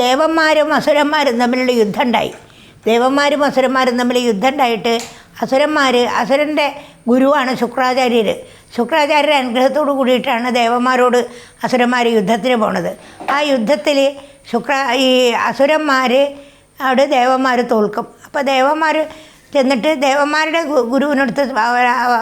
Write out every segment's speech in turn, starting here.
ദേവന്മാരും അസുരന്മാരും തമ്മിലുള്ള യുദ്ധം ഉണ്ടായി ദേവന്മാരും അസുരന്മാരും തമ്മിൽ യുദ്ധം ഉണ്ടായിട്ട് അസുരന്മാർ അസുരന്റെ ഗുരുവാണ് ശുക്രാചാര്യർ. ശുക്രാചാര്യരുടെ അനുഗ്രഹത്തോട് കൂടിയിട്ടാണ് ദേവന്മാരോട് അസുരന്മാർ യുദ്ധത്തിന് പോണത്. ആ യുദ്ധത്തിൽ ശുക്ര ഈ അസുരന്മാർ അവിടെ ദേവന്മാർ തോൽക്കും. അപ്പോൾ ദേവന്മാർ ചെന്നിട്ട് ദേവന്മാരുടെ ഗുരുവിനടുത്ത്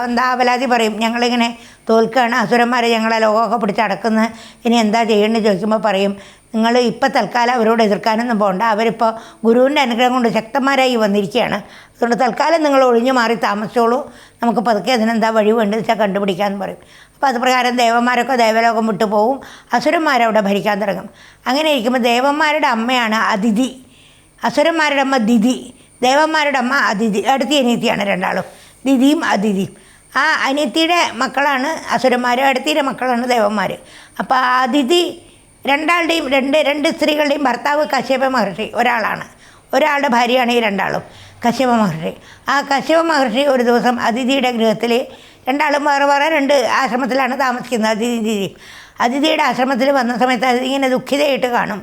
എന്താ അവലാതി പറയും. ഞങ്ങളിങ്ങനെ തോൽക്കുകയാണ് അസുരന്മാരെ ഞങ്ങളെ ലോകമൊക്കെ പിടിച്ചടക്കുന്നത് ഇനി എന്താ ചെയ്യേണ്ടത് ചോദിക്കുമ്പോൾ പറയും. നിങ്ങൾ ഇപ്പോൾ തൽക്കാലം അവരോട് എതിർക്കാനൊന്നും പോകണ്ട. അവരിപ്പോൾ ഗുരുവിന്റെ അനുഗ്രഹം കൊണ്ട് ശക്തന്മാരായി വന്നിരിക്കുകയാണ്. അതുകൊണ്ട് തൽക്കാലം നിങ്ങൾ ഒഴിഞ്ഞു മാറി താമസിച്ചോളൂ. നമുക്ക് പതുക്കെ അതിനെന്താ വഴി വേണ്ടത് വെച്ചാൽ കണ്ടുപിടിക്കാമെന്ന് പറയും. അപ്പോൾ അത് പ്രകാരം ദേവന്മാരൊക്കെ ദേവലോകം വിട്ടു പോവും. അസുരന്മാരവിടെ ഭരിക്കാൻ തുടങ്ങും. അങ്ങനെ ഇരിക്കുമ്പോൾ ദേവന്മാരുടെ അമ്മയാണ് അതിഥി. അസുരന്മാരുടെ അമ്മ ദിതി. ദേവന്മാരുടെ അമ്മ അതിഥി. അടുത്ത അനിയത്തിയാണ് രണ്ടാളും. ദിതിയും അതിഥിയും. ആ അനിയത്തിയുടെ മക്കളാണ് അസുരന്മാർ അടുത്തിയുടെ മക്കളാണ് ദേവന്മാർ അപ്പോൾ അതിഥി രണ്ടാളുടെയും രണ്ട് രണ്ട് സ്ത്രീകളുടെയും ഭർത്താവ് കശ്യപ മഹർഷി ഒരാളാണ്. ഒരാളുടെ ഭാര്യയാണ് ഈ രണ്ടാളും കശ്യപ മഹർഷി. ആ കശ്യപ മഹർഷി ഒരു ദിവസം അതിഥിയുടെ ഗൃഹത്തിൽ രണ്ടാളും വേറെ വേറെ രണ്ട് ആശ്രമത്തിലാണ് താമസിക്കുന്നത് അതിഥി അതിഥിയുടെ ആശ്രമത്തിൽ വന്ന സമയത്ത് അതിഥി ഇങ്ങനെ ദുഃഖിതയായിട്ട് കാണും.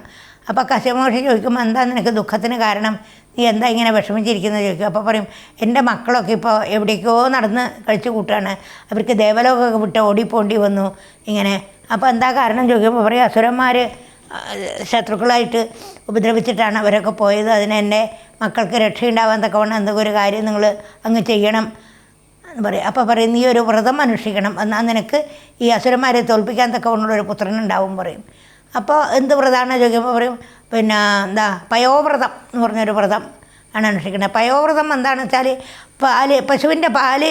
അപ്പോൾ കശ്യപ മഹർഷി ചോദിക്കുമ്പോൾ എന്താ നിനക്ക് ദുഃഖത്തിന് കാരണം? നീ എന്താ ഇങ്ങനെ വിഷമിച്ചിരിക്കുന്നത്? ചോദിക്കും. അപ്പോൾ പറയും എന്റെ മക്കളൊക്കെ ഇപ്പോൾ എവിടേക്കോ നടന്ന് കഴിച്ചു കൂട്ടുകയാണ് അവർക്ക് ദേവലോകമൊക്കെ വിട്ട് ഓടിപ്പോണ്ടി വന്നു. ഇങ്ങനെ അപ്പോൾ എന്താ കാരണം ചോദിക്കുമ്പോൾ പറയും അസുരന്മാർ ശത്രുക്കളായിട്ട് ഉപദ്രവിച്ചിട്ടാണ് അവരൊക്കെ പോയത്. അതിന് എന്റെ മക്കൾക്ക് രക്ഷയുണ്ടാവാൻ തക്കവണ്ണം എന്തെങ്കിലും ഒരു കാര്യം നിങ്ങൾ അങ്ങ് ചെയ്യണം എന്ന് പറയും. അപ്പോൾ പറയും നീ ഒരു വ്രതം അനുഷ്ഠിക്കണം. എന്നാൽ നിനക്ക് ഈ അസുരന്മാരെ തോൽപ്പിക്കാൻ തക്കവണ്ണമുള്ള ഒരു പുത്രൻ ഉണ്ടാവും പറയും. അപ്പോൾ എന്ത് വ്രതമാണ് ചോദിക്കുമ്പോൾ പറയും പിന്നെ എന്താ പയോവ്രതം എന്ന് പറഞ്ഞൊരു വ്രതം ആണ് അനുഷ്ഠിക്കുന്നത്. പയോവ്രതം എന്താണെന്ന് വെച്ചാൽ പാൽ പശുവിന്റെ പാൽ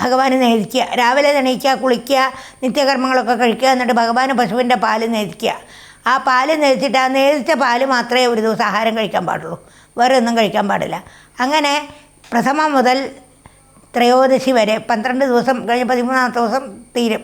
ഭഗവാന് നേദിക്കുക. രാവിലെ എണീക്കുക കുളിക്കുക നിത്യകർമ്മങ്ങളൊക്കെ കഴിക്കുക എന്നിട്ട് ഭഗവാൻ പശുവിന്റെ പാൽ നേദിക്കുക. ആ പാൽ നേദിച്ചിട്ട് ആ നേദിച്ച പാൽ മാത്രമേ ഒരു ദിവസം ആഹാരം കഴിക്കാൻ പാടുള്ളൂ. വേറെ ഒന്നും കഴിക്കാൻ പാടില്ല. അങ്ങനെ പ്രഥമ മുതൽ ത്രയോദശി വരെ പന്ത്രണ്ട് ദിവസം കഴിഞ്ഞ് പതിമൂന്നാമത്തെ ദിവസം തീരും.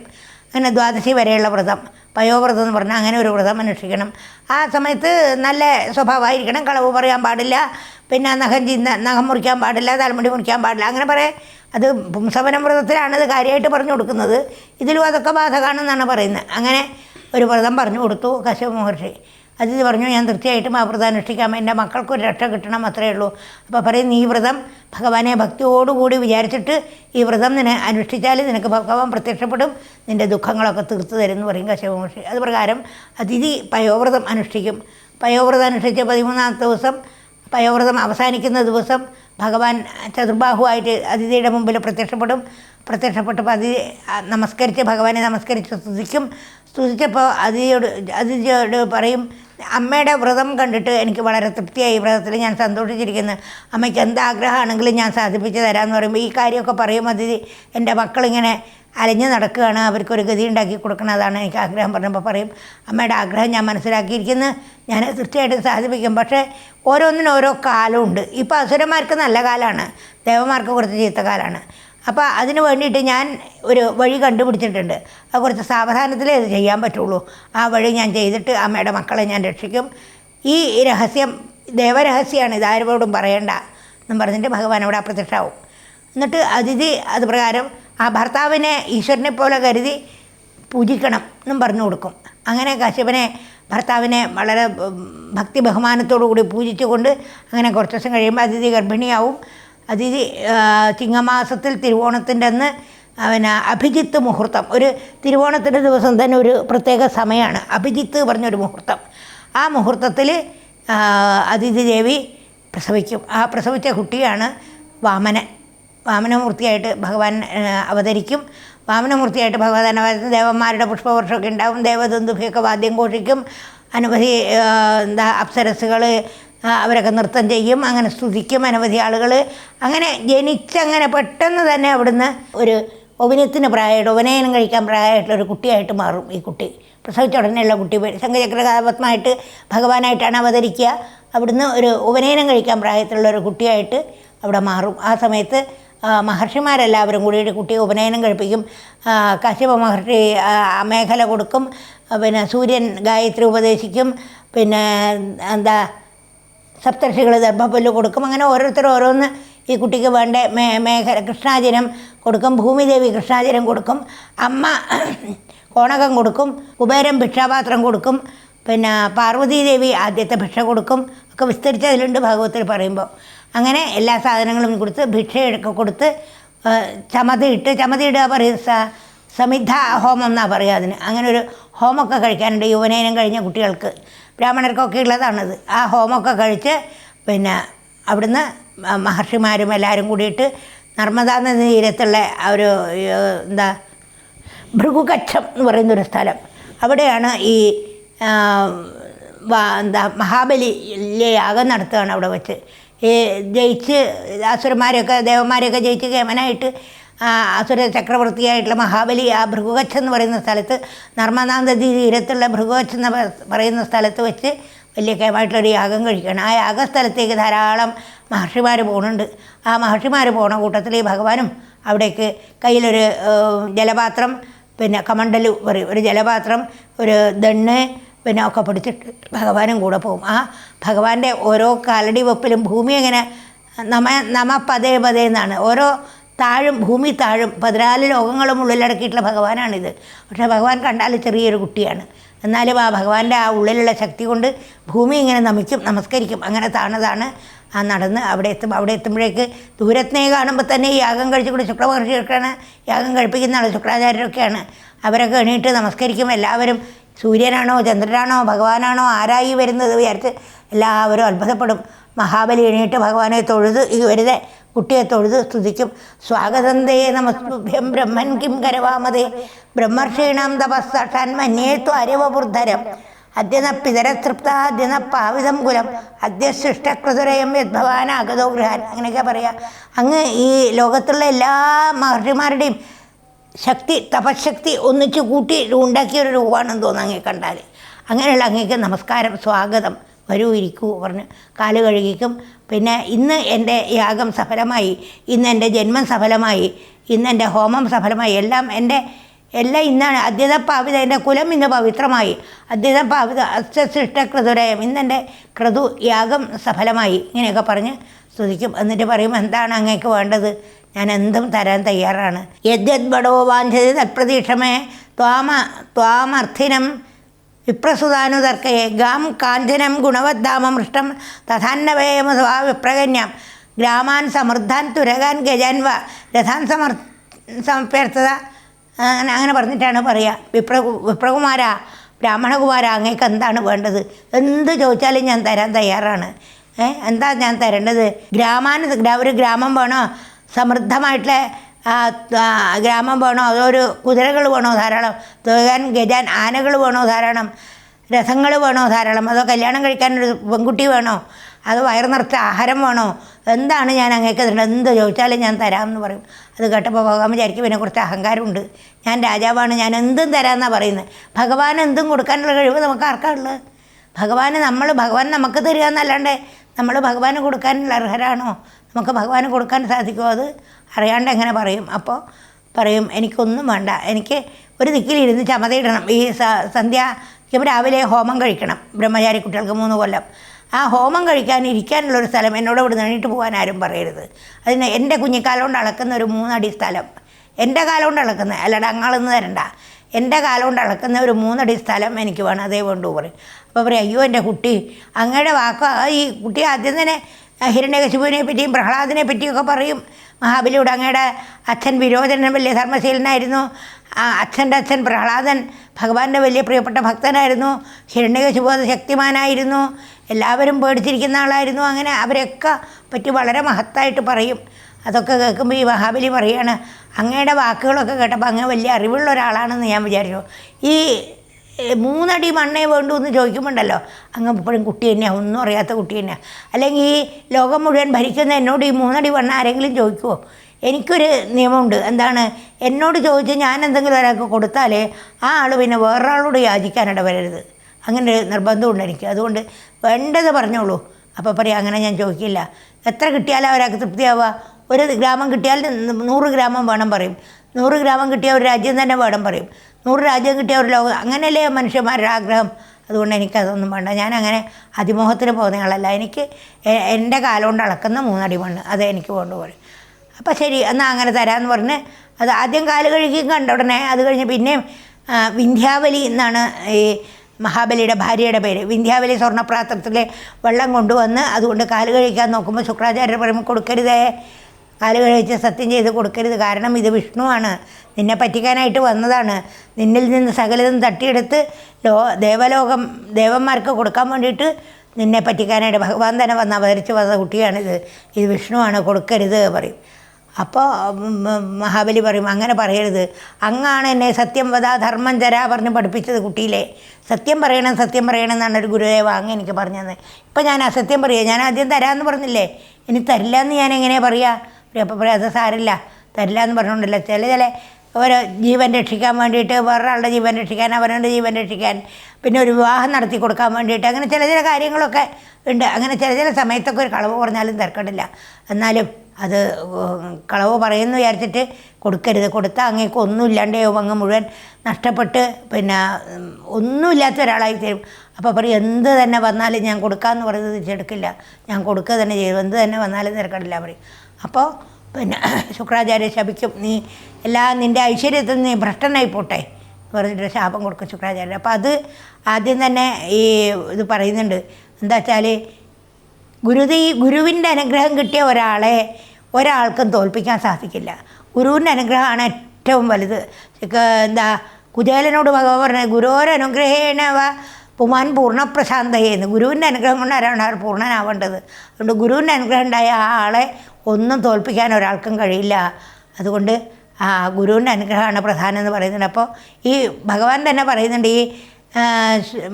അങ്ങനെ ദ്വാദശി വരെയുള്ള വ്രതം പയോവ്രതം എന്ന് പറഞ്ഞാൽ അങ്ങനെ ഒരു വ്രതം അനുഷ്ഠിക്കണം. ആ സമയത്ത് നല്ല സ്വഭാവമായിരിക്കണം. കളവ് പറയാൻ പാടില്ല. പിന്നെ നഖം ചിന്ത നഖം മുറിക്കാൻ പാടില്ല തലമുടി മുറിക്കാൻ പാടില്ല. അങ്ങനെ പറയാം. അത് പുംസവനം വ്രതത്തിലാണ് അത് കാര്യമായിട്ട് പറഞ്ഞു കൊടുക്കുന്നത്. ഇതിലും അതൊക്കെ ബാധകമാണെന്നാണ് പറയുന്നത്. അങ്ങനെ ഒരു വ്രതം പറഞ്ഞു കൊടുത്തു കശ്യപ മഹർഷി. അതിഥി പറഞ്ഞു ഞാൻ തീർച്ചയായിട്ടും ആ വ്രതം അനുഷ്ഠിക്കാം. എന്റെ മക്കൾക്കൊരു രക്ഷ കിട്ടണം അത്രയേ ഉള്ളൂ. അപ്പോൾ പറയും നീ വ്രതം ഭഗവാനെ ഭക്തിയോടുകൂടി വിചാരിച്ചിട്ട് ഈ വ്രതം നിന്നെ അനുഷ്ഠിച്ചാൽ നിനക്ക് ഭഗവാൻ പ്രത്യക്ഷപ്പെടും. നിന്റെ ദുഃഖങ്ങളൊക്കെ തീർത്തു തരും എന്ന് പറയും കശ്യപ മഹർഷി. അത് പ്രകാരം അതിഥി പയോവ്രതം അനുഷ്ഠിക്കും. പയോവ്രതം അനുഷ്ഠിച്ച പതിമൂന്നാമത്തെ ദിവസം പയോവ്രതം അവസാനിക്കുന്ന ദിവസം ഭഗവാൻ ചതുർബാഹുവായിട്ട് അതിഥിയുടെ മുമ്പിൽ പ്രത്യക്ഷപ്പെടും. പ്രത്യക്ഷപ്പെട്ടപ്പോൾ അതി നമസ്കരിച്ച് ഭഗവാനെ നമസ്കരിച്ച് സ്തുതിക്കും. സ്തുതിച്ചപ്പോൾ അതിഥിയോട് അതിഥിയോട് പറയും അമ്മയുടെ വ്രതം കണ്ടിട്ട് എനിക്ക് വളരെ തൃപ്തിയായി. വ്രതത്തിൽ ഞാൻ സന്തോഷിച്ചിരിക്കുന്നു. അമ്മയ്ക്ക് എന്ത് ആഗ്രഹമാണെങ്കിലും ഞാൻ സാധിപ്പിച്ച് തരാമെന്ന് പറയുമ്പോൾ ഈ കാര്യമൊക്കെ പറയും അതിഥി. എന്റെ മക്കളിങ്ങനെ അലഞ്ഞു നടക്കുകയാണ്. അവർക്കൊരു ഗതി ഉണ്ടാക്കി കൊടുക്കണതാണ് എനിക്ക് ആഗ്രഹം. പറഞ്ഞപ്പോൾ പറയും അമ്മയുടെ ആഗ്രഹം ഞാൻ മനസ്സിലാക്കിയിരിക്കുന്നു. ഞാൻ തീർച്ചയായിട്ടും സാധിപ്പിക്കും. പക്ഷേ ഓരോന്നിനും ഓരോ കാലമുണ്ട്. ഇപ്പോൾ അസുരന്മാർക്ക് നല്ല കാലമാണ് ദേവന്മാർക്ക് കുറച്ച് ചീത്ത കാലമാണ് അപ്പോൾ അതിന് വേണ്ടിയിട്ട് ഞാൻ ഒരു വഴി കണ്ടുപിടിച്ചിട്ടുണ്ട്. അത് കുറച്ച് സാവധാനത്തിലേ ഇത് ചെയ്യാൻ പറ്റുള്ളൂ. ആ വഴി ഞാൻ ചെയ്തിട്ട് അമ്മയുടെ മക്കളെ ഞാൻ രക്ഷിക്കും. ഈ രഹസ്യം ദേവരഹസ്യമാണ് ഇതാരോടും പറയണ്ട എന്നും പറഞ്ഞിട്ട് ഭഗവാൻ അവിടെ അപ്രത്യക്ഷമാവും. എന്നിട്ട് അതിഥി അത് പ്രകാരം ആ ഭർത്താവിനെ ഈശ്വരനെ പോലെ കരുതി പൂജിക്കണം എന്നും പറഞ്ഞു കൊടുക്കും. അങ്ങനെ കശ്യപനെ ഭർത്താവിനെ വളരെ ഭക്തി ബഹുമാനത്തോടു കൂടി പൂജിച്ചുകൊണ്ട് അങ്ങനെ കുറച്ച് ദിവസം കഴിയുമ്പോൾ അതിഥി ഗർഭിണിയാവും. അതിഥി ചിങ്ങമാസത്തിൽ തിരുവോണത്തിന്റെ അന്ന് പിന്നെ അഭിജിത്ത് മുഹൂർത്തം. ഒരു തിരുവോണത്തിന്റെ ദിവസം തന്നെ ഒരു പ്രത്യേക സമയമാണ്. അഭിജിത്ത് പറഞ്ഞൊരു മുഹൂർത്തം. ആ മുഹൂർത്തത്തിൽ അതിഥി ദേവി പ്രസവിക്കും. ആ പ്രസവിച്ച കുട്ടിയാണ് വാമനൻ. വാമനമൂർത്തിയായിട്ട് ഭഗവാൻ അവതരിക്കും. വാമനമൂർത്തിയായിട്ട് ഭഗവാൻ അവതരിക്കും. ദേവന്മാരുടെ പുഷ്പവർഷമൊക്കെ ഉണ്ടാവും. ദേവദന്തുഭിയൊക്കെ വാദ്യം ഘോഷിക്കും. അനവധി എന്താ അപ്സരസുകൾ അവരൊക്കെ നൃത്തം ചെയ്യും. അങ്ങനെ സ്തുതിക്കും അനവധി ആളുകൾ അങ്ങനെ ജനിച്ചങ്ങനെ പെട്ടെന്ന് തന്നെ അവിടുന്ന് ഒരു ഒവിനത്തിന് പ്രായമായിട്ട് ഒവനയനം കഴിക്കാൻ പ്രായമായിട്ടുള്ള ഒരു കുട്ടിയായിട്ട് മാറും ഈ കുട്ടി. പ്രസവിച്ച ഉടനെയുള്ള കുട്ടി. ശങ്കചക്രകാപത്മായിട്ട് ഭഗവാനായിട്ടാണ് അവതരിക്കുക. അവിടുന്ന് ഒരു ഉപനയനം കഴിക്കാൻ പ്രായത്തിലുള്ള ഒരു കുട്ടിയായിട്ട് അവിടെ മാറും. ആ സമയത്ത് മഹർഷിമാരെല്ലാവരും കൂടിയിട്ട് കുട്ടിയെ ഉപനയനം കഴിപ്പിക്കും. കശ്യപ മഹർഷി മേഖല കൊടുക്കും. പിന്നെ സൂര്യൻ ഗായത്രി ഉപദേശിക്കും. പിന്നെ എന്താ സപ്തർഷികൾ ദർഭപ്പുല്ല് കൊടുക്കും. അങ്ങനെ ഓരോരുത്തർ ഓരോന്ന് ഈ കുട്ടിക്ക് വേണ്ട മേ മേഖല കൃഷ്ണാചരം കൊടുക്കും. ഭൂമിദേവി കൃഷ്ണാചരം കൊടുക്കും. അമ്മ കോണകം കൊടുക്കും. കുബേരൻ ഭിക്ഷാപാത്രം കൊടുക്കും. പിന്നെ പാർവതീദേവി ആദ്യത്തെ ഭിക്ഷ കൊടുക്കും. ഒക്കെ വിസ്തരിച്ചതിലുണ്ട് ഭാഗവത്തിൽ പറയുമ്പോൾ. അങ്ങനെ എല്ലാ സാധനങ്ങളും കൊടുത്ത് ഭിക്ഷയൊക്കെ കൊടുത്ത് ചമതിയിട്ട് ചമതിയിടുക പറയും സ സമിധ ഹോമം എന്നാണ് പറയുക അതിന്. അങ്ങനെ ഒരു ഹോമമൊക്കെ കഴിക്കാനുണ്ട്. യുവനയനം കഴിഞ്ഞ കുട്ടികൾക്ക്. ബ്രാഹ്മണർക്കൊക്കെ ഉള്ളതാണത്. ആ ഹോമമൊക്കെ കഴിച്ച് പിന്നെ അവിടുന്ന് മഹർഷിമാരും എല്ലാവരും കൂടിയിട്ട് നർമ്മദാ നദി തീരത്തുള്ള ഒരു എന്താ ഭൃഗുകച്ഛം എന്ന് പറയുന്നൊരു സ്ഥലം. അവിടെയാണ് ഈ എന്താ മഹാബലിയിലെ യാഗം നടത്തുകയാണ് അവിടെ വെച്ച്. ജയിച്ച് അസുരന്മാരെയൊക്കെ ദേവന്മാരെയൊക്കെ ജയിച്ച് കേമനായിട്ട് ആ അസുര ചക്രവർത്തിയായിട്ടുള്ള മഹാബലി ആ ഭൃഗുകച്ഛ് എന്ന് പറയുന്ന സ്ഥലത്ത് നർമ്മദാ നദി തീരത്തുള്ള ഭൃഗുകച്ഛ് എന്ന് പറയുന്ന സ്ഥലത്ത് വെച്ച് വലിയ കേമായിട്ടുള്ളൊരു യാഗം കഴിക്കണം ആ യാഗസ്ഥലത്തേക്ക് ധാരാളം മഹർഷിമാർ പോകുന്നുണ്ട്. ആ മഹർഷിമാർ പോണ കൂട്ടത്തിൽ ഈ ഭഗവാനും അവിടേക്ക് കയ്യിലൊരു ജലപാത്രം പിന്നെ കമണ്ടലു പറയും. ഒരു ജലപാത്രം ഒരു ദണ്ണ് പിന്നെ ഒക്കെ പിടിച്ചിട്ട് ഭഗവാനും കൂടെ പോകും. ആ ഭഗവാന്റെ ഓരോ കാലടി വെപ്പിലും ഭൂമി എങ്ങനെ നമ നമ പതേ പതേ എന്നാണ്. ഓരോ താഴും ഭൂമി താഴും പതിനാല് ലോകങ്ങളും ഉള്ളിലടക്കിയിട്ടുള്ള ഭഗവാനാണിത്. പക്ഷേ ഭഗവാൻ കണ്ടാൽ ചെറിയൊരു കുട്ടിയാണ്. എന്നാലും ആ ഭഗവാന്റെ ആ ഉള്ളിലുള്ള ശക്തി കൊണ്ട് ഭൂമി ഇങ്ങനെ നമിച്ചും നമസ്കരിക്കും. അങ്ങനെ താണതാണ് ആ നടന്ന് അവിടെ എത്തും. അവിടെ എത്തുമ്പോഴേക്ക് ദൂരത്തിനെ കാണുമ്പോൾ തന്നെ യാഗം യാഗം കഴിച്ചുകൊണ്ട് ശുക്ലമഹർഷിയൊക്കെയാണ് യാഗം കഴിപ്പിക്കുന്ന ആൾ ശുക്രാചാര്യരൊക്കെയാണ് അവരൊക്കെ എണീറ്റ് നമസ്കരിക്കും. എല്ലാവരും സൂര്യനാണോ ചന്ദ്രനാണോ ഭഗവാനാണോ ആരായി വരുന്നത് വിചാരിച്ച് എല്ലാവരും അത്ഭുതപ്പെടും. മഹാബലി എണീട്ട് ഭഗവാനെ തൊഴുത് ഈ വെറുതെ കുട്ടിയെ തൊഴുത് സ്തുതിക്കും. സ്വാഗതം നമസ്തുഭ്യം ബ്രഹ്മൻ കിം കരവാമതേ. ബ്രഹ്മർഷീണാം തപസ്സാൻ മന്യേത്തു അരവബുദ്ധരം അദ്യന പിതരതൃപ്ത അദ്യന പാവിതം കുലം. അദ്യ സൃഷ്ടകൃതുരയം യദ്ഭവാൻ ആഗതോ ഗൃഹാൻ. അങ്ങനെയൊക്കെ പറയാം. അങ്ങ് ഈ ലോകത്തുള്ള എല്ലാ മഹർഷിമാരുടെയും ശക്തി തപശക്തി ഒന്നിച്ചു കൂട്ടി ഉണ്ടാക്കിയ ഒരു രൂപമാണെന്ന് തോന്നുന്നു അങ്ങേ കണ്ടാൽ അങ്ങനെയുള്ള അങ്ങേക്ക് നമസ്കാരം സ്വാഗതം. വരൂ ഇരിക്കൂ പറഞ്ഞ് കാൽ കഴുകിക്കും. പിന്നെ ഇന്ന് എന്റെ യാഗം സഫലമായി ഇന്ന് എന്റെ ജന്മം സഫലമായി ഇന്ന് എന്റെ ഹോമം സഫലമായി. എല്ലാം എന്റെ എല്ലാം ഇന്നാണ്. അദ്യത പാവിത എന്റെ കുലം ഇന്ന് പവിത്രമായി. അദ്യത പാവിത അസ്യസൃഷ്ടക്രതുരയം ഇന്നെന്റെ ക്രതു യാഗം സഫലമായി. ഇങ്ങനെയൊക്കെ പറഞ്ഞ് സ്തുതിക്കും. എന്നിട്ട് പറയും എന്താണ് അങ്ങേക്ക് വേണ്ടത്? ഞാൻ എന്തും തരാൻ തയ്യാറാണ്. യദ്യത് ബടോ വാഞ്ചതി തത്പ്രതീക്ഷമേ ത്വാമ ത്വാമർത്ഥിനം വിപ്രസുതാനുതർക്കയെ ഗാം കാഞ്ചനം ഗുണവദ്ധാമമൃഷ്ടം തഥാന്നവയമസ്വാ വിപ്രകന്യാം ഗ്രാമാൻ സമൃദ്ധാൻ തുരകാൻ ഗജാൻവ രഥാൻ സമർ സമർപ്യർത്ഥത അങ്ങനെ പറഞ്ഞിട്ടാണ് പറയുക വിപ്ര വിപ്രകുമാര ബ്രാഹ്മണകുമാര അങ്ങേക്ക് എന്താണ് വേണ്ടത്? എന്ത് ചോദിച്ചാലും ഞാൻ തരാൻ തയ്യാറാണ്. എന്താ ഞാൻ തരേണ്ടത്? ഗ്രാമാന് ഒരു ഗ്രാമം വേണോ? സമൃദ്ധമായിട്ടുള്ള ഗ്രാമം വേണോ? അതോ ഒരു കുതിരകൾ വേണോ ധാരാളം? തുകാൻ ഗജാൻ ആനകൾ വേണോ ധാരാളം? രഥങ്ങൾ വേണോ ധാരാളം? അതോ കല്യാണം കഴിക്കാൻ ഒരു പെൺകുട്ടി വേണോ? അത് വയർ നിറച്ച ആഹാരം വേണോ? എന്താണ് ഞാൻ അങ്ങേക്ക് എന്ത് ചോദിച്ചാലും ഞാൻ തരാമെന്ന് പറയും. അത് കേട്ടപ്പോൾ ഭഗവാൻ വിചാരിക്കും പിന്നെ കുറച്ച് അഹങ്കാരമുണ്ട്. ഞാൻ രാജാവാണ് ഞാൻ എന്തും തരാമെന്നാണ് പറയുന്നത്. ഭഗവാൻ എന്തും കൊടുക്കാനുള്ള കഴിവ് നമുക്ക് ആർക്കാണുള്ളത്? ഭഗവാന് നമ്മൾ ഭഗവാൻ നമുക്ക് തരിക എന്നല്ലാണ്ട് നമ്മൾ ഭഗവാന് കൊടുക്കാനുള്ള അർഹരാണോ? നമുക്ക് ഭഗവാന് കൊടുക്കാൻ സാധിക്കുമോ അത് അറിയാണ്ട് എങ്ങനെ പറയും? അപ്പോൾ പറയും എനിക്കൊന്നും വേണ്ട. എനിക്ക് ഒരു ദിക്കിലിരുന്ന് ചമതയിടണം. ഈ സന്ധ്യയ്ക്ക് രാവിലെ ഹോമം കഴിക്കണം. ബ്രഹ്മചാരി കുട്ടികൾക്ക് മൂന്ന് കൊല്ലം. ആ ഹോമം കഴിക്കാൻ ഇരിക്കാനുള്ളൊരു സ്ഥലം എന്നോട് ഇവിടെ നീണ്ടിട്ട് പോകാൻ ആരും പറയരുത്. അതിന് എന്റെ കുഞ്ഞിക്കാലം കൊണ്ട് അളക്കുന്ന ഒരു മൂന്നടി സ്ഥലം. എന്റെ കാലം കൊണ്ട് അളക്കുന്നത് അല്ലാണ്ട് അങ്ങളെന്ന് തരണ്ട. എന്റെ കാലം കൊണ്ട് അളക്കുന്ന ഒരു മൂന്നടി സ്ഥലം എനിക്ക് വേണം. അതേ വേണ്ടു പറയും. അപ്പോൾ പറയും അയ്യോ എന്റെ കുട്ടി. അങ്ങയുടെ വാക്ക് ഈ കുട്ടി ആദ്യം തന്നെ ഹിരണ്യകശിപുവിനെ പറ്റിയും പ്രഹ്ലാദിനെ പറ്റിയൊക്കെ പറയും. മഹാബലിയുടെ അങ്ങയുടെ അച്ഛൻ വിരോചനൻ വലിയ ധർമ്മശീലനായിരുന്നു. അച്ഛന്റെ അച്ഛൻ പ്രഹ്ലാദൻ ഭഗവാന്റെ വലിയ പ്രിയപ്പെട്ട ഭക്തനായിരുന്നു. ഹിരണ്യകശിപു ശക്തിമാനായിരുന്നു. എല്ലാവരും പേടിച്ചിരിക്കുന്ന ആളായിരുന്നു. അങ്ങനെ അവരെയൊക്കെ പറ്റി വളരെ മഹത്തായിട്ട് പറയും. അതൊക്കെ കേൾക്കുമ്പോൾ ഈ മഹാബലി പറയാണ് അങ്ങയുടെ വാക്കുകളൊക്കെ കേട്ടപ്പോൾ അങ്ങ് വലിയ അറിവുള്ള ഒരാളാണെന്ന് ഞാൻ വിചാരിച്ചു. ഈ മൂന്നടി മണ്ണേ വേണ്ടൂ എന്ന് ചോദിക്കുമ്പോണ്ടല്ലോ. അങ്ങ് ഇപ്പോഴും കുട്ടി തന്നെയാണ് ഒന്നും അറിയാത്ത കുട്ടി തന്നെയാണ് അല്ലെങ്കിൽ ഈ ലോകം മുഴുവൻ ഭരിക്കുന്ന എന്നോട് ഈ മൂന്നടി മണ്ണ ആരെങ്കിലും ചോദിക്കുമോ എനിക്കൊരു നിയമമുണ്ട്. എന്താണ്? എന്നോട് ചോദിച്ച് ഞാൻ എന്തെങ്കിലും ഒരാൾക്ക് കൊടുത്താലേ ആ ആൾ പിന്നെ വേറൊരാളോട് യാചിക്കാനിട വരരുത്. അങ്ങനെ ഒരു നിർബന്ധമുണ്ട് എനിക്ക്. അതുകൊണ്ട് വേണ്ടത് പറഞ്ഞോളൂ. അപ്പോൾ പറയാം അങ്ങനെ ഞാൻ ചോദിക്കില്ല. എത്ര കിട്ടിയാലും ഒരാൾക്ക് തൃപ്തിയാവുക? ഒരു ഗ്രാമം കിട്ടിയാൽ നൂറ് ഗ്രാമം വേണം പറയും. നൂറ് ഗ്രാമം കിട്ടിയാൽ ഒരു രാജ്യം തന്നെ വേണം പറയും. നൂറ് രാജ്യം കിട്ടിയ ഒരു ലോകം. അങ്ങനെയല്ലേ മനുഷ്യന്മാരുടെ ആഗ്രഹം? അതുകൊണ്ട് എനിക്കതൊന്നും വേണ്ട. ഞാൻ അങ്ങനെ അതിമോഹത്തിന് പോകുന്ന ആളല്ല. എനിക്ക് എന്റെ കാലം കൊണ്ട് അളക്കുന്ന മൂന്നടി മണ്ണ്. അതേ എനിക്ക് വേണ്ടു അപ്പം ശരി എന്നാൽ അങ്ങനെ തരാമെന്ന് പറഞ്ഞ് അത് ആദ്യം കാൽ കഴുകി കണ്ട ഉടനെ അത് കഴിഞ്ഞ് പിന്നെയും വിന്ധ്യാവലി എന്നാണ് ഈ മഹാബലിയുടെ ഭാര്യയുടെ പേര്. വിന്ധ്യാവലി സ്വർണപ്രാത്രത്തിലെ വെള്ളം കൊണ്ടുവന്ന് അതുകൊണ്ട് കാൽ കഴിക്കാൻ നോക്കുമ്പോൾ ശുക്രാചാര്യ പറയുമ്പോൾ കൊടുക്കരുതേ. കാൽ കഴിച്ച് സത്യം ചെയ്ത് കൊടുക്കരുത്. കാരണം ഇത് വിഷ്ണുവാണ്. നിന്നെ പറ്റിക്കാനായിട്ട് വന്നതാണ്. നിന്നിൽ നിന്ന് സകലതും തട്ടിയെടുത്ത് ലോ ദേവലോകം ദേവന്മാർക്ക് കൊടുക്കാൻ വേണ്ടിയിട്ട് നിന്നെ പറ്റിക്കാനായിട്ട് ഭഗവാൻ തന്നെ വന്ന് അവതരിച്ച് വന്ന കുട്ടിയാണിത്. ഇത് വിഷ്ണുവാണ്. കൊടുക്കരുത് പറയും. അപ്പോൾ മഹാബലി പറയും അങ്ങനെ പറയരുത്. അങ്ങാണ് എന്നെ സത്യം വധാ ധർമ്മം ചരാ പറഞ്ഞ് പഠിപ്പിച്ചത് കുട്ടിയിലെ. സത്യം പറയണം സത്യം പറയണം എന്നാണ് ഒരു ഗുരുദേവ അങ്ങ് എനിക്ക് പറഞ്ഞത്. ഇപ്പം ഞാൻ അസത്യം പറയുക ഞാൻ ആദ്യം തരാമെന്ന് പറഞ്ഞില്ലേ? ഇനി തരില്ല എന്ന് ഞാൻ എങ്ങനെയാണ് പറയുക അപ്പോൾ പറയാം അത് സാരില്ല. തരില്ല എന്ന് പറഞ്ഞുകൊണ്ടല്ല ചില ചില ഓരോ ജീവൻ രക്ഷിക്കാൻ വേണ്ടിയിട്ട് വേറൊരാളുടെ ജീവൻ രക്ഷിക്കാൻ അവനവന്റെ ജീവൻ രക്ഷിക്കാൻ പിന്നെ ഒരു വിവാഹം നടത്തി കൊടുക്കാൻ വേണ്ടിയിട്ട് അങ്ങനെ ചില ചില കാര്യങ്ങളൊക്കെ ഉണ്ട്. അങ്ങനെ ചില ചില സമയത്തൊക്കെ ഒരു കളവ് പറഞ്ഞാലും തിരക്കടില്ല എന്നാലും അത് കളവ് പറയുമെന്ന് വിചാരിച്ചിട്ട് കൊടുക്കരുത്. കൊടുത്താൽ അങ്ങേക്ക് ഒന്നും ഇല്ലാണ്ടാവും അങ്ങ് മുഴുവൻ നഷ്ടപ്പെട്ട് പിന്നെ ഒന്നുമില്ലാത്ത ഒരാളായി തരും. അപ്പോൾ പറയും എന്ത് തന്നെ വന്നാലും ഞാൻ കൊടുക്കാമെന്ന് പറയുന്നത് തിരിച്ചെടുക്കില്ല. ഞാൻ കൊടുക്കുക തന്നെ ചെയ്യും എന്ത് തന്നെ വന്നാലും തിരക്കടില്ല പറയും. അപ്പോൾ പിന്നെ ശുക്രാചാര്യ ശപിക്കും നീ എല്ലാ നിന്റെ ഐശ്വര്യത്തിൽ നീ ഭ്രഷ്ടനായി പോട്ടെ പറഞ്ഞിട്ട് ശാപം കൊടുക്കും ശുക്രാചാര്യ അപ്പോൾ അത് ആദ്യം തന്നെ ഈ ഇത് പറയുന്നുണ്ട്. എന്താ വെച്ചാൽ ഗുരുതി ഗുരുവിന്റെ അനുഗ്രഹം കിട്ടിയ ഒരാളെ ഒരാൾക്കും തോൽപ്പിക്കാൻ സാധിക്കില്ല. ഗുരുവിന്റെ അനുഗ്രഹമാണ് ഏറ്റവും വലുത്. എന്താ കുചേലനോട് ഭഗവാൻ പറഞ്ഞത് ഗുരുവരനുഗ്രഹേണ പുമാൻ പൂർണപ്രശാന്തയെന്ന്. ഗുരുവിന്റെ അനുഗ്രഹം കൊണ്ട് ആരാണ് ആൾ പൂർണനാവേണ്ടത്? അതുകൊണ്ട് ഗുരുവിന്റെ അനുഗ്രഹം ഉണ്ടായ ആ ആളെ ഒന്നും തോൽപ്പിക്കാൻ ഒരാൾക്കും കഴിയില്ല. അതുകൊണ്ട് ആ ഗുരുവിന്റെ അനുഗ്രഹമാണ് പ്രധാനം എന്ന് പറയുന്നുണ്ട്. അപ്പോൾ ഈ ഭഗവാൻ തന്നെ പറയുന്നുണ്ട് ഈ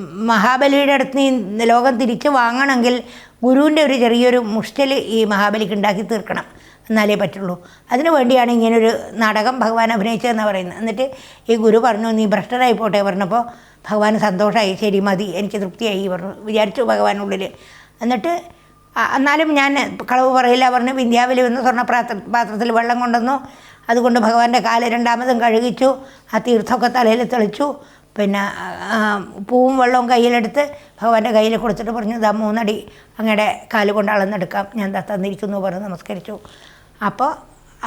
മഹാബലിയുടെ അടുത്ത് നീ ലോകം തിരിച്ചു വാങ്ങണമെങ്കിൽ ഗുരുവിന്റെ ഒരു ചെറിയൊരു മുഷ്ടൽ ഈ മഹാബലിക്ക് ഉണ്ടാക്കി തീർക്കണം എന്നാലേ പറ്റുള്ളൂ. അതിനു വേണ്ടിയാണ് ഇങ്ങനൊരു നാടകം ഭഗവാൻ അഭിനയിച്ചതെന്ന് പറയുന്നത്. എന്നിട്ട് ഈ ഗുരു പറഞ്ഞു നീ ഭ്രഷ്ടനായി പോട്ടെ പറഞ്ഞപ്പോൾ ഭഗവാൻ സന്തോഷമായി ശരി മതി എനിക്ക് തൃപ്തിയായി പറഞ്ഞു. വിചാരിച്ചു ഭഗവാനുള്ളിൽ. എന്നിട്ട് എന്നാലും ഞാൻ കളവ് പറയില്ല. പറഞ്ഞു വിന്ധ്യാവലി വന്ന് സ്വർണ പാത്ര പാത്രത്തിൽ വെള്ളം കൊണ്ടുവന്നു. അതുകൊണ്ട് ഭഗവാന്റെ കാൽ രണ്ടാമതും കഴുകിച്ചു. ആ തീർത്ഥമൊക്കെ തലയിൽ തെളിച്ചു. പിന്നെ പൂവും വെള്ളവും കയ്യിലെടുത്ത് ഭഗവാന്റെ കയ്യിൽ കൊടുത്തിട്ട് പറഞ്ഞു ഇതാ മൂന്നടി അങ്ങയുടെ കാൽ കൊണ്ട് അളന്നെടുക്കാം. ഞാൻ തന്നിരിക്കുന്നു പറഞ്ഞ് നമസ്കരിച്ചു. അപ്പോൾ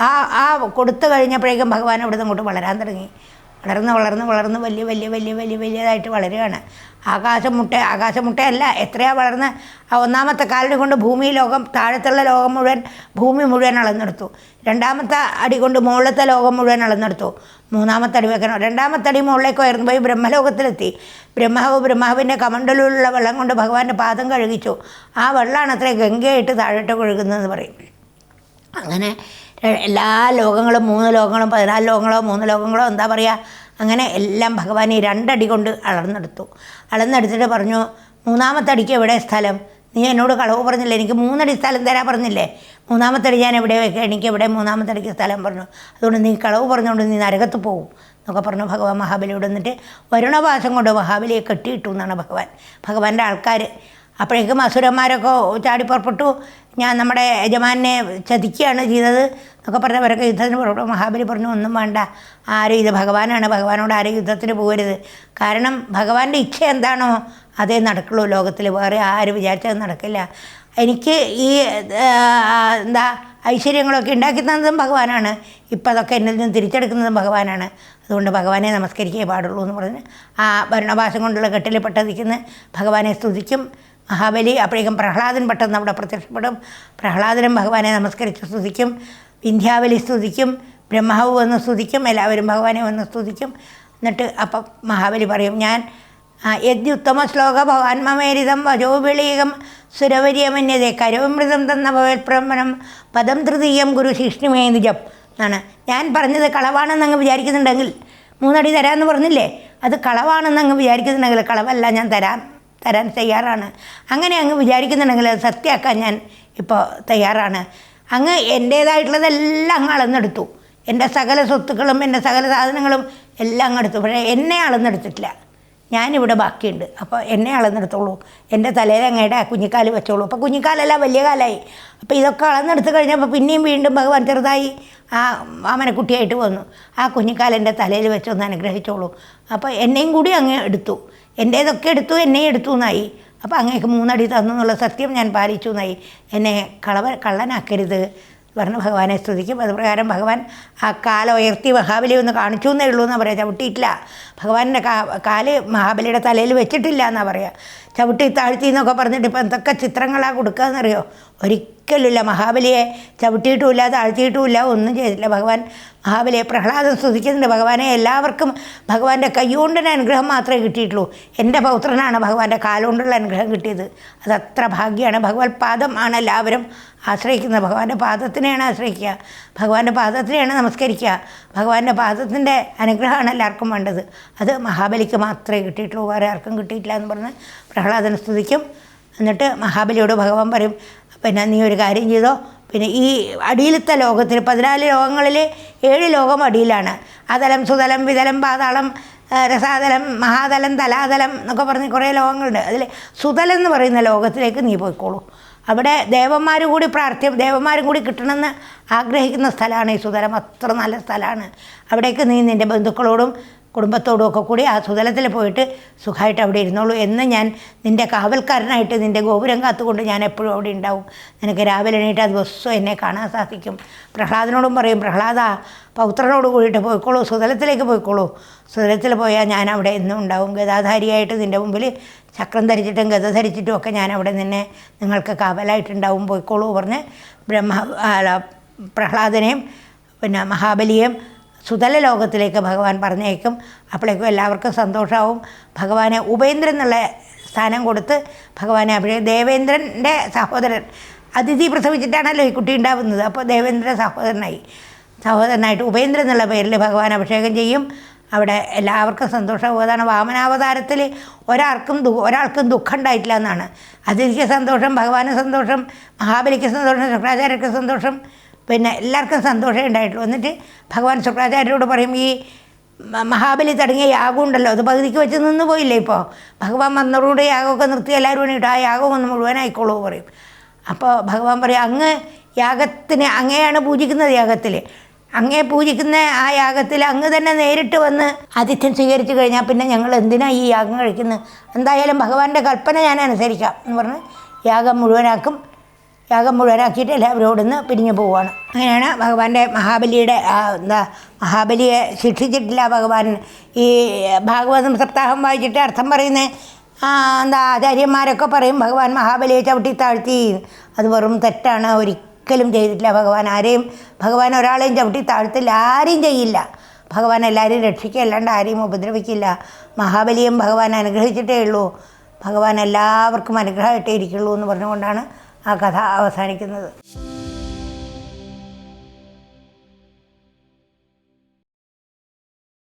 ആ ആ കൊടുത്തു കഴിഞ്ഞപ്പോഴേക്കും ഭഗവാൻ അവിടെ നിന്ന് അങ്ങോട്ട് വളരാൻ തുടങ്ങി. വളർന്ന് വളർന്ന് വളർന്ന് വലിയ വലിയ വലിയ വലിയ വലിയതായിട്ട് വളരുകയാണ്. ആകാശമുട്ട ആകാശമുട്ടയല്ല എത്രയാ വളർന്ന് ആ ഒന്നാമത്തെ കാലടി കൊണ്ട് ഭൂമി ലോകം താഴത്തുള്ള ലോകം മുഴുവൻ ഭൂമി മുഴുവൻ അളന്നെടുത്തു. രണ്ടാമത്തെ അടി കൊണ്ട് മുകളിലത്തെ ലോകം മുഴുവൻ അളന്നെടുത്തു. മൂന്നാമത്തെ അടി വെക്കണം. രണ്ടാമത്തെ അടി മുകളിലേക്ക് ഉയർന്നു പോയി ബ്രഹ്മലോകത്തിലെത്തി. ബ്രഹ്മാവ് ബ്രഹ്മാവിന്റെ കമണ്ടലിലുള്ള വെള്ളം കൊണ്ട് ഭഗവാന്റെ പാദം കഴുകിച്ചു. ആ വെള്ളമാണ് അത്രയും ഗംഗയായിട്ട് താഴോട്ട് ഒഴുകുന്നതെന്ന് പറയും. അങ്ങനെ എല്ലാ ലോകങ്ങളും മൂന്ന് ലോകങ്ങളും പതിനാല് ലോകങ്ങളോ മൂന്ന് ലോകങ്ങളോ എന്താ പറയുക അങ്ങനെ എല്ലാം ഭഗവാൻ ഈ രണ്ടടി കൊണ്ട് അളർന്നെടുത്തു അളന്നെടുത്തിട്ട് പറഞ്ഞു മൂന്നാമത്തെ അടിക്ക് എവിടെ സ്ഥലം? നീ എന്നോട് കളവ് പറഞ്ഞില്ലേ? എനിക്ക് മൂന്നടി സ്ഥലം തരാ പറഞ്ഞില്ലേ? മൂന്നാമത്തെ അടി ഞാൻ എവിടെ വെക്കുക എനിക്ക് എവിടെ മൂന്നാമത്തെ അടിക്ക് സ്ഥലം? പറഞ്ഞു. അതുകൊണ്ട് നീ കളവ് പറഞ്ഞുകൊണ്ട് നീ നരകത്ത് പോകും എന്നൊക്കെ പറഞ്ഞു ഭഗവാൻ മഹാബലിയോട് എന്നിട്ട് വരുണവാസം കൊണ്ട് മഹാബലിയെ കെട്ടിയിട്ടു എന്നാണ് ഭഗവാൻ. ഭഗവാന്റെ ആൾക്കാർ അപ്പോഴേക്കും അസുരന്മാരൊക്കെ ചാടി പുറപ്പെട്ടു ഞാൻ നമ്മുടെ യജമാനെ ചതിക്കുകയാണ് ചെയ്തത്. എന്നൊക്കെ പറഞ്ഞവരൊക്കെ യുദ്ധത്തിന് പുറപ്പെടും മഹാബലി പറഞ്ഞു ഒന്നും വേണ്ട. ആരും ഇത് ഭഗവാനാണ്. ഭഗവാനോട് ആരും യുദ്ധത്തിന് പോകരുത്. കാരണം ഭഗവാന്റെ ഇച്ഛ എന്താണോ അതേ നടക്കുള്ളൂ ലോകത്തിൽ വേറെ ആരും വിചാരിച്ചത് നടക്കില്ല. എനിക്ക് ഈ എന്താ ഐശ്വര്യങ്ങളൊക്കെ ഉണ്ടാക്കി തന്നതും ഭഗവാനാണ്. ഇപ്പം അതൊക്കെ എന്നിൽ നിന്ന് തിരിച്ചെടുക്കുന്നതും ഭഗവാനാണ്. അതുകൊണ്ട് ഭഗവാനെ നമസ്കരിക്കേ പാടുള്ളൂ എന്ന് പറഞ്ഞ് ആ ഭരണഭാഷം കൊണ്ടുള്ള കെട്ടിൽ പെട്ടതിക്കുന്ന ഭഗവാനെ സ്തുതിക്കും. മഹാബലി അപ്പോഴേക്കും പ്രഹ്ലാദൻ പെട്ടെന്ന് അവിടെ പ്രത്യക്ഷപ്പെടും. പ്രഹ്ലാദനും ഭഗവാനെ നമസ്കരിച്ച് സ്തുതിക്കും. വിന്ധ്യാവലി സ്തുതിക്കും ബ്രഹ്മാവ് വന്ന് സ്തുതിക്കും എല്ലാവരും ഭഗവാനെ വന്ന് സ്തുതിക്കും. എന്നിട്ട് അപ്പം മഹാബലി പറയും ഞാൻ യദ്യുത്തമ ശ്ലോക ഭവാൻമേരിതം വജോ വിളീകം സുരവര്യമന്യതേ കരവമൃതം തന്ന ഭവൽപ്രമണം പദം തൃതീയം ഗുരു ശിഷ്ണുമേ നിജം എന്നാണ്. ഞാൻ പറഞ്ഞത് കളവാണെന്ന് അങ്ങ് വിചാരിക്കുന്നുണ്ടെങ്കിൽ മൂന്നടി തരാമെന്ന് പറഞ്ഞില്ലേ? അത് കളവാണെന്ന് അങ്ങ് വിചാരിക്കുന്നുണ്ടെങ്കിൽ കളവല്ല ഞാൻ തരാം തരാൻ തയ്യാറാണ്. അങ്ങനെ അങ്ങ് വിചാരിക്കുന്നുണ്ടെങ്കിൽ അത് സത്യമാക്കാൻ ഞാൻ ഇപ്പോൾ തയ്യാറാണ്. അങ്ങ് എന്റേതായിട്ടുള്ളതെല്ലാം അങ്ങ് അളന്നെടുത്തു. എന്റെ സകല സ്വത്തുക്കളും എന്റെ സകല സാധനങ്ങളും എല്ലാം അങ്ങ് എടുത്തു. പക്ഷേ എന്നെ അളന്നെടുത്തിട്ടില്ല. ഞാനിവിടെ ബാക്കിയുണ്ട്. അപ്പോൾ എന്നെ അളന്നെടുത്തോളൂ. എന്റെ തലയിൽ അങ്ങയുടെ കുഞ്ഞിക്കാൽ വെച്ചോളൂ. അപ്പോൾ കുഞ്ഞിക്കാലല്ല വലിയ കാലമായി അപ്പോൾ ഇതൊക്കെ അളന്നെടുത്ത് കഴിഞ്ഞപ്പോൾ പിന്നെയും വീണ്ടും ഭഗവാൻ ചെറുതായി ആ ആമനക്കുട്ടിയായിട്ട് വന്നു. ആ കുഞ്ഞിക്കാൽ എന്റെ തലയിൽ വെച്ചൊന്ന് അനുഗ്രഹിച്ചോളൂ. അപ്പോൾ എന്നെയും കൂടി അങ്ങ് എടുത്തു. എന്റേതൊക്കെ എടുത്തു എന്നെയും എടുത്തു എന്നായി. അപ്പോൾ അങ്ങേക്ക് മൂന്നടി തന്നു എന്നുള്ള സത്യം ഞാൻ പാലിച്ചു എന്നായി. എന്നെ കളവ കള്ളനാക്കരുത്. പറഞ്ഞ് ഭഗവാനെ സ്തുതിക്കും. അതുപ്രകാരം ഭഗവാൻ ആ കാല ഉയർത്തി മഹാബലി ഒന്ന് കാണിച്ചു എന്നേ ഉള്ളൂ എന്നാണ് പറയുക ചവിട്ടിയിട്ടില്ല. ഭഗവാന്റെ കാൽ മഹാബലിയുടെ തലയിൽ വെച്ചിട്ടില്ല എന്നാണ് പറയുക ചവിട്ടി താഴ്ത്തി എന്നൊക്കെ പറഞ്ഞിട്ട് ഇപ്പം എന്തൊക്കെ ചിത്രങ്ങളാണ് കൊടുക്കുകയെന്നറിയോ ഒരിക്കലുമില്ല. മഹാബലിയെ ചവിട്ടിയിട്ടുമില്ല താഴ്ത്തിയിട്ടുമില്ല ഒന്നും ചെയ്തില്ല ഭഗവാൻ മഹാബലിയെ പ്രഹ്ലാദം സ്തുതിക്കുന്നുണ്ട്. ഭഗവാനെ എല്ലാവർക്കും ഭഗവാന്റെ കൈകൊണ്ടിന് അനുഗ്രഹം മാത്രമേ കിട്ടിയിട്ടുള്ളൂ. എന്റെ പൗത്രനാണ് ഭഗവാന്റെ കാലുകൊണ്ടുള്ള അനുഗ്രഹം കിട്ടിയത്. അതത്ര ഭാഗ്യമാണ്. ഭഗവത് പാദം ആണ് എല്ലാവരും ആശ്രയിക്കുന്നത്. ഭഗവാന്റെ പാദത്തിനെയാണ് ആശ്രയിക്കുക. ഭഗവാന്റെ പാദത്തിനെയാണ് നമസ്കരിക്കുക. ഭഗവാന്റെ പാദത്തിന്റെ അനുഗ്രഹമാണ് എല്ലാവർക്കും വേണ്ടത്. അത് മഹാബലിക്ക് മാത്രമേ കിട്ടിയിട്ടുള്ളൂ. വേറെ ആർക്കും കിട്ടിയിട്ടില്ല എന്ന് പറഞ്ഞ് പ്രഹ്ലാദനെ സ്തുതിക്കും. എന്നിട്ട് മഹാബലിയോട് ഭഗവാൻ പറയും പിന്നെ നീ ഒരു കാര്യം ചെയ്തോ? പിന്നെ ഈ അടിയിലത്തെ ലോകത്തിൽ പതിനാല് ലോകങ്ങളിൽ ഏഴ് ലോകം അടിയിലാണ്. അതലം സുതലം വിതലം പാതാളം രസാതലം മഹാതലം തലാതലം എന്നൊക്കെ പറഞ്ഞ് കുറേ ലോകങ്ങളുണ്ട്. അതിൽ സുതലം എന്ന് പറയുന്ന ലോകത്തിലേക്ക് നീ പോയിക്കോളൂ. അവിടെ ദേവന്മാർ കൂടി പ്രാർത്ഥ്യ ദേവന്മാരും കൂടി കിട്ടണമെന്ന് ആഗ്രഹിക്കുന്ന സ്ഥലമാണ് ഈ സുതലം. അത്ര നല്ല സ്ഥലമാണ്. അവിടേക്ക് നീ നിന്റെ ബന്ധുക്കളോടും കുടുംബത്തോടും ഒക്കെ കൂടി ആ സുതലത്തിൽ പോയിട്ട് സുഖമായിട്ട് അവിടെ ഇരുന്നോളൂ എന്ന് ഞാൻ നിന്റെ കാവൽക്കാരനായിട്ട് നിന്റെ ഗോപുരം കാത്തുകൊണ്ട് ഞാൻ എപ്പോഴും അവിടെ ഉണ്ടാവും. നിനക്ക് രാവിലെ എണീറ്റ് ആ ദിവസവും എന്നെ കാണാൻ സാധിക്കും. പ്രഹ്ലാദനോടും പറയും പ്രഹ്ലാദ പൗത്രനോട് കൂടിയിട്ട് പോയിക്കോളൂ സുതലത്തിലേക്ക് പോയിക്കോളൂ. സുതലത്തിൽ പോയാൽ ഞാൻ അവിടെ എന്നും ഉണ്ടാവും. ഗതാധാരിയായിട്ട് നിന്റെ മുമ്പിൽ ചക്രം ധരിച്ചിട്ടും ഗത ധരിച്ചിട്ടും ഒക്കെ ഞാൻ അവിടെ നിന്നെ നിങ്ങൾക്ക് കാവലായിട്ടുണ്ടാവും. പോയിക്കോളൂ പറഞ്ഞ് ബ്രഹ്മ പ്രഹ്ലാദനെയും പിന്നെ മഹാബലിയെയും സുതല ലോകത്തിലേക്ക് ഭഗവാൻ പറഞ്ഞേക്കും അപ്പോഴേക്കും എല്ലാവർക്കും സന്തോഷമാവും ഭഗവാനെ ഉപേന്ദ്രൻ എന്നുള്ള സ്ഥാനം കൊടുത്ത് ഭഗവാനെ അഭിഷേ ദേവേന്ദ്രന്റെ സഹോദരൻ അതിഥി പ്രസവിച്ചിട്ടാണല്ലോ ഈ കുട്ടി ഉണ്ടാവുന്നത്. അപ്പോൾ ദേവേന്ദ്ര സഹോദരനായി. സഹോദരനായിട്ട് ഉപേന്ദ്രൻ എന്നുള്ള പേരിൽ ഭഗവാൻ അഭിഷേകം ചെയ്യും. അവിടെ എല്ലാവർക്കും സന്തോഷമാവും അതാണ് വാമനാവതാരത്തിൽ ഒരാൾക്കും ദു ഒരാൾക്കും ദുഃഖം ഉണ്ടായിട്ടില്ല എന്നാണ്. അതിഥിക്ക് സന്തോഷം ഭഗവാന് സന്തോഷം മഹാബലിക്ക് സന്തോഷം ശുക്രാചാര്യർക്ക് സന്തോഷം പിന്നെ എല്ലാവർക്കും സന്തോഷമേ ഉണ്ടായിട്ടുള്ളൂ. എന്നിട്ട് ഭഗവാൻ ശുക്രാചാര്യരോട് പറയും ഈ മഹാബലി തുടങ്ങിയ യാഗം ഉണ്ടല്ലോ അത് പകുതിക്ക് വെച്ച് നിന്ന് പോയില്ലേ ഇപ്പോൾ ഭഗവാൻ വന്നതോടുകൂടി യാഗമൊക്കെ നിർത്തി എല്ലാവരും വേണ്ടിയിട്ട് ആ യാഗം ഒന്ന് മുഴുവനായിക്കോളൂ പറയും. അപ്പോൾ ഭഗവാൻ പറയും അങ്ങ് യാഗത്തിന് അങ്ങയാണ് പൂജിക്കുന്നത് യാഗത്തിൽ അങ്ങേ പൂജിക്കുന്ന ആ യാഗത്തിൽ അങ്ങ് തന്നെ നേരിട്ട് വന്ന് ആതിഥ്യം സ്വീകരിച്ചു കഴിഞ്ഞാൽ പിന്നെ ഞങ്ങൾ എന്തിനാണ് ഈ യാഗം കഴിക്കുന്നത് എന്തായാലും ഭഗവാന്റെ കൽപ്പന ഞാൻ അനുസരിക്കാം എന്ന് പറഞ്ഞ് യാഗം മുഴുവനാക്കും. യാഗം മുഴുവനാക്കിയിട്ട് എല്ലാവരും ഇവിടുന്ന് പിരിഞ്ഞു പോവുകയാണ് അങ്ങനെയാണ് ഭഗവാന്റെ മഹാബലിയുടെ എന്താ മഹാബലിയെ ശിക്ഷിച്ചിട്ടില്ല ഭഗവാൻ. ഈ ഭാഗവതം സപ്താഹം വായിച്ചിട്ട് അർത്ഥം പറയുന്നത് എന്താ ആചാര്യന്മാരൊക്കെ പറയും ഭഗവാൻ മഹാബലിയെ ചവിട്ടി താഴ്ത്തി. അത് വെറും തെറ്റാണ് ഒരിക്കലും ചെയ്തിട്ടില്ല ഭഗവാൻ. ആരെയും ഭഗവാൻ ഒരാളെയും ചവിട്ടി താഴ്ത്തില്ല ആരെയും ചെയ്യില്ല. ഭഗവാൻ എല്ലാവരെയും രക്ഷിക്കുക അല്ലാണ്ട് ആരെയും ഉപദ്രവിക്കില്ല. മഹാബലിയും ഭഗവാൻ അനുഗ്രഹിച്ചിട്ടേ ഉള്ളൂ. ഭഗവാൻ എല്ലാവർക്കും അനുഗ്രഹമായിട്ടേ ഇരിക്കുള്ളൂ എന്ന് പറഞ്ഞുകൊണ്ടാണ് ആ കഥ അവസാനിക്കുന്നത്.